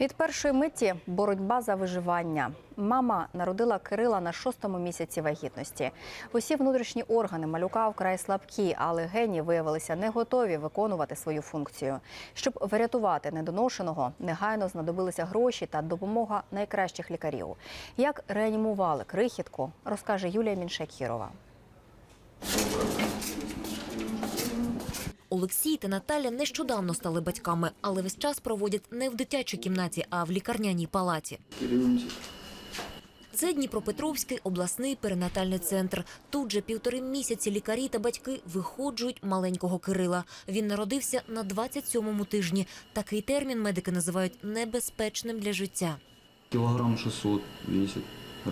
Від першої миті боротьба за виживання. Мама народила Кирила на шостому місяці вагітності. Усі внутрішні органи малюка вкрай слабкі, але гені виявилися не готові виконувати свою функцію. Щоб врятувати недоношеного, негайно знадобилися гроші та допомога найкращих лікарів. Як реанімували крихітку, розкаже Юлія Міншакірова. Олексій та Наталя нещодавно стали батьками, але весь час проводять не в дитячій кімнаті, а в лікарняній палаті. Це Дніпропетровський обласний перинатальний центр. Тут же півтори місяці лікарі та батьки виходжують маленького Кирила. Він народився на 27-му тижні. Такий термін медики називають небезпечним для життя. Килограмм 600 весит.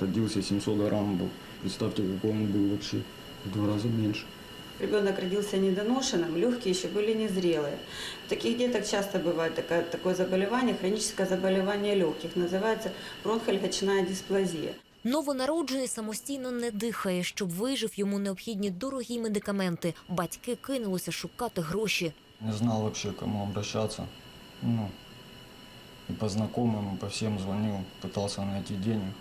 Родился 700 грамм был. Представьте, какой он был вообще. В два раза меньше. Ребенок родился недоношенным, легкие еще были незрелые. У таких деток часто бывает такое, такое заболевание, хроническое заболевание легких, называется бронхолегочная дисплазия. Новонароджений самостійно не дихає. Щоб вижив, йому необхідні дорогі медикаменти. Батьки кинулися шукати гроші. Не знал вообще, к кому обращаться. Ну, и по знакомым, и по всем звонил, пытался найти денег.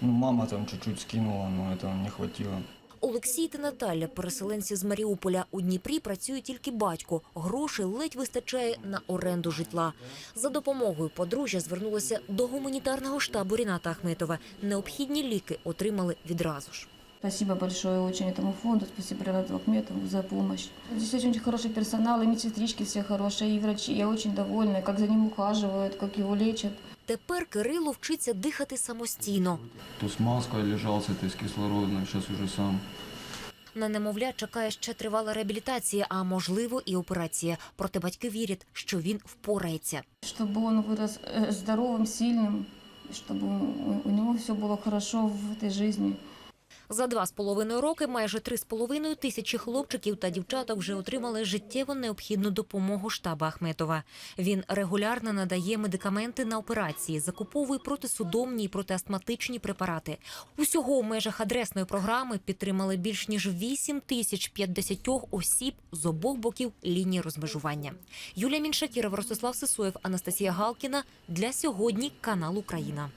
Ну, мама там чуть-чуть скинула, но этого не хватило. Олексій та Наталя, переселенці з Маріуполя, у Дніпрі працює тільки батько. Грошей ледь вистачає на оренду житла. За допомогою подружжя звернулося до гуманітарного штабу Ріната Ахметова. Необхідні ліки отримали відразу ж. Спасибо большое очень этому фонду, спасибо Ренату Ахметову за помощь. Здесь очень хороший персонал, и медсестрички все хорошие, и врачи. Я очень довольна, как за ним ухаживают, как его лечат. Тепер Кирило вчиться дихати самостійно. То с маской лежал с этой с кислородной, сейчас уже сам. На немовля чекає ще тривала реабілітація, а можливо і операція. Проте батьки вірять, що він впорається. Чтобы он вырос э, здоровым, сильным, чтобы у- у него все было хорошо в этой жизни. За два з половиною роки майже три з половиною тисячі хлопчиків та дівчаток вже отримали життєво необхідну допомогу штаба Ахметова. Він регулярно надає медикаменти на операції, закуповує протисудомні і протиастматичні препарати. Усього у межах адресної програми підтримали більш ніж 8 тисяч 50 осіб з обох боків лінії розмежування. Юлія Міншакірова, Ростислав Сисоєв, Анастасія Галкіна для сьогодні канал Україна.